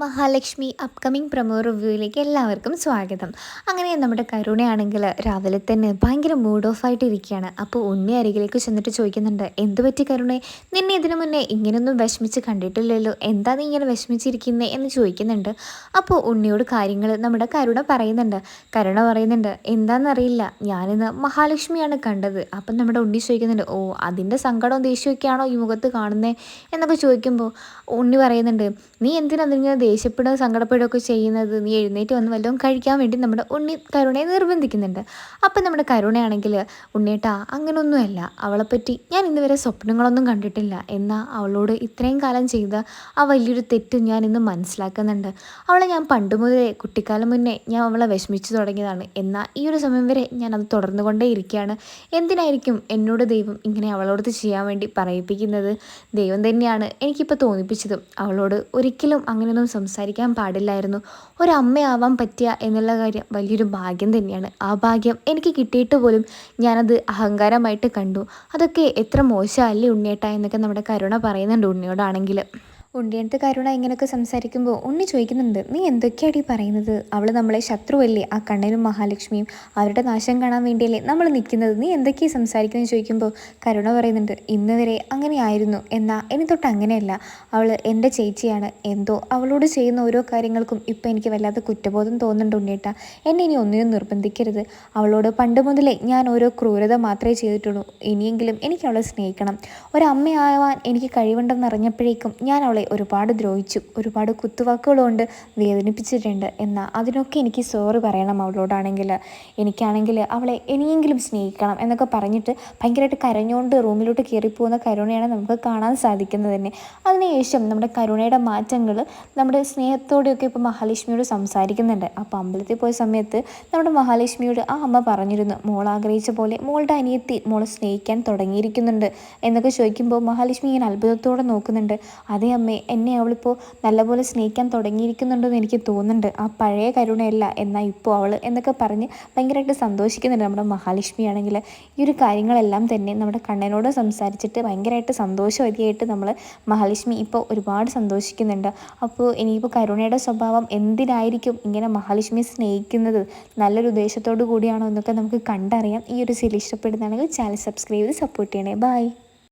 Mahalakshmi upcoming promo റിവ്യൂയിലേക്ക് എല്ലാവർക്കും സ്വാഗതം. അങ്ങനെ നമ്മുടെ കരുണയാണെങ്കിൽ രാവിലെ തന്നെ ഭയങ്കര മൂഡ് ഓഫ് ആയിട്ടിരിക്കുകയാണ്. അപ്പോൾ ഉണ്ണി അരികിലേക്ക് ചെന്നിട്ട് ചോദിക്കുന്നുണ്ട് എന്ത് പറ്റി കരുണേ? നിന്നെ ഇതിനു മുന്നേ ഇങ്ങനെയൊന്നും വിഷമിച്ച് കണ്ടിട്ടില്ലല്ലോ. എന്താ നീ ഇങ്ങനെ വിഷമിച്ചിരിക്കുന്നത് എന്ന് ചോദിക്കുന്നുണ്ട്. അപ്പോൾ ഉണ്ണിയോട് കാര്യങ്ങൾ നമ്മുടെ കരുണ പറയുന്നുണ്ട്. കരുണ പറയുന്നുണ്ട് എന്താണെന്നറിയില്ല ഞാനിന്ന് മഹാലക്ഷ്മിയാണ് കണ്ടത്. അപ്പം നമ്മുടെ ഉണ്ണി ചോദിക്കുന്നുണ്ട് ഓ അതിന്റെ സങ്കടവും ദേഷ്യമൊക്കെയാണോ ഈ മുഖത്ത് കാണുന്നത് എന്നൊക്കെ ചോദിക്കുമ്പോൾ ഉണ്ണി പറയുന്നുണ്ട് നീ എന്തിനാ അതിങ്ങനെ ദേഷ്യപ്പെടുക സങ്കടപ്പെടുകയൊക്കെ ചെയ്യുന്നത് നീ എഴുന്നേറ്റ് വന്ന് വല്ലതും കഴിക്കാൻ വേണ്ടി നമ്മുടെ ഉണ്ണി കരുണയെ നിർബന്ധിക്കുന്നുണ്ട്. അപ്പം നമ്മുടെ കരുണയാണെങ്കിൽ ഉണ്ണിയേട്ടാ അങ്ങനൊന്നുമല്ല. അവളെപ്പറ്റി ഞാൻ ഇന്നുവരെ സ്വപ്നങ്ങളൊന്നും കണ്ടിട്ടില്ല. എന്നാൽ അവളോട് ഇത്രയും കാലം ചെയ്ത ആ വലിയൊരു തെറ്റ് ഞാൻ ഇന്ന് മനസ്സിലാക്കുന്നുണ്ട്. അവളെ ഞാൻ പണ്ട് മുതലേ കുട്ടിക്കാലം മുന്നേ ഞാൻ അവളെ വിഷമിച്ചു തുടങ്ങിയതാണ്. എന്നാൽ ഈ ഒരു സമയം വരെ ഞാൻ അത് തുടർന്നു തുടർന്നുകൊണ്ടേ ഇരിക്കുകയാണ്. എന്തിനായിരിക്കും എന്നോട് ദൈവം ഇങ്ങനെ അവളോട് ചെയ്യാൻ വേണ്ടി പറയിപ്പിക്കുന്നത്? ദൈവം തന്നെയാണ് എനിക്കിപ്പോൾ തോന്നിപ്പിച്ചതും. അവളോട് ഒരിക്കലും അങ്ങനെയൊന്നും സംസാരിക്കാൻ പാടില്ലായിരുന്നു. ഒരമ്മയാവാൻ പറ്റിയ എന്നുള്ള കാര്യം വലിയൊരു ഭാഗ്യം തന്നെയാണ്. ആ ഭാഗ്യം എനിക്ക് കിട്ടിയിട്ട് പോലും ഞാനത് അഹങ്കാരമായിട്ട് കണ്ടു. അതൊക്കെ എത്ര മോശമല്ലേ ഉണ്ണിയേട്ട എന്നൊക്കെ നമ്മുടെ കരുണ പറയുന്നുണ്ട് ഉണ്ണിയോടാണെങ്കിൽ. ഉണ്ണിയടുത്ത് കരുണ ഇങ്ങനെയൊക്കെ സംസാരിക്കുമ്പോൾ ഉണ്ണി ചോദിക്കുന്നുണ്ട് നീ എന്തൊക്കെയാണ് ഈ പറയുന്നത്? അവൾ നമ്മളെ ശത്രുവല്ലേ? ആ കണ്ണനും മഹാലക്ഷ്മിയും അവരുടെ നാശം കാണാൻ വേണ്ടിയല്ലേ നമ്മൾ നിൽക്കുന്നത്? നീ എന്തൊക്കെയാണ് സംസാരിക്കുന്നത് ചോദിക്കുമ്പോൾ കരുണ പറയുന്നുണ്ട് ഇന്ന് വരെ അങ്ങനെയായിരുന്നു എന്നാൽ ഇനി തൊട്ട് അങ്ങനെയല്ല. അവൾ എന്റെ ചേച്ചിയാണ്. എന്തോ അവളോട് ചെയ്യുന്ന ഓരോ കാര്യങ്ങൾക്കും ഇപ്പം എനിക്ക് വല്ലാത്ത കുറ്റബോധം തോന്നുന്നുണ്ട് ഉണ്ണിയേട്ട. എന്നെ ഇനി ഒന്നിനും നിർബന്ധിക്കരുത്. അവളോട് പണ്ട് മുതലേ ഞാൻ ഓരോ ക്രൂരത മാത്രമേ ചെയ്തിട്ടുള്ളൂ. ഇനിയെങ്കിലും എനിക്ക് അവളെ സ്നേഹിക്കണം. ഒരമ്മയാവാൻ എനിക്ക് കഴിവുണ്ടെന്ന് അറിഞ്ഞപ്പോഴേക്കും ഞാൻ അവളെ അവളെ ഒരുപാട് ദ്രോഹിച്ചു ഒരുപാട് കുത്തുവാക്കുകളുണ്ട് വേദനിപ്പിച്ചിട്ടുണ്ട് എന്നാൽ അതിനൊക്കെ എനിക്ക് സോറി പറയണം അവളോടാണെങ്കിൽ. എനിക്കാണെങ്കിൽ അവളെ ഇനിയെങ്കിലും സ്നേഹിക്കണം എന്നൊക്കെ പറഞ്ഞിട്ട് ഭയങ്കരമായിട്ട് കരഞ്ഞുകൊണ്ട് റൂമിലോട്ട് കയറിപ്പോകുന്ന കരുണയാണ് നമുക്ക് കാണാൻ സാധിക്കുന്നത് തന്നെ. അതിനുശേഷം നമ്മുടെ കരുണയുടെ മാറ്റങ്ങൾ നമ്മുടെ സ്നേഹത്തോടെയൊക്കെ ഇപ്പോൾ മഹാലക്ഷ്മിയോട് സംസാരിക്കുന്നുണ്ട്. അപ്പോൾ അമ്പലത്തിൽ പോയ സമയത്ത് നമ്മുടെ മഹാലക്ഷ്മിയോട് ആ അമ്മ പറഞ്ഞിരുന്നു മോൾ ആഗ്രഹിച്ച പോലെ മോളുടെ അനിയത്തി മോളെ സ്നേഹിക്കാൻ തുടങ്ങിയിരിക്കുന്നുണ്ട് എന്നൊക്കെ ചോദിക്കുമ്പോൾ മഹാലക്ഷ്മി ഇങ്ങനെ അത്ഭുതത്തോടെ നോക്കുന്നുണ്ട്. അതേ അമ്മ അമ്മേ എന്നെ അവളിപ്പോൾ നല്ലപോലെ സ്നേഹിക്കാൻ തുടങ്ങിയിരിക്കുന്നുണ്ടെന്ന് എനിക്ക് തോന്നുന്നുണ്ട്. ആ പഴയ കരുണയല്ല എന്നാൽ ഇപ്പോൾ അവൾ എന്നൊക്കെ പറഞ്ഞ് ഭയങ്കരമായിട്ട് സന്തോഷിക്കുന്നുണ്ട് നമ്മുടെ മഹാലക്ഷ്മി ആണെങ്കിൽ ഈ ഒരു കാര്യങ്ങളെല്ലാം തന്നെ നമ്മുടെ കണ്ണനോട് സംസാരിച്ചിട്ട് ഭയങ്കരമായിട്ട് സന്തോഷവതിയായിട്ട് നമ്മൾ മഹാലക്ഷ്മി ഇപ്പോൾ ഒരുപാട് സന്തോഷിക്കുന്നുണ്ട്. അപ്പോൾ ഇനിയിപ്പോൾ കരുണയുടെ സ്വഭാവം എന്തിനായിരിക്കും ഇങ്ങനെ മഹാലക്ഷ്മിയെ സ്നേഹിക്കുന്നത്? നല്ലൊരു ഉദ്ദേശത്തോടു കൂടിയാണോ എന്നൊക്കെ നമുക്ക് കണ്ടറിയാം. ഈ ഒരു സീരിയൽ ഇഷ്ടപ്പെടുന്നതാണെങ്കിൽ ചാനൽ സബ്സ്ക്രൈബ് ചെയ്ത് സപ്പോർട്ട് ചെയ്യണേ. ബൈ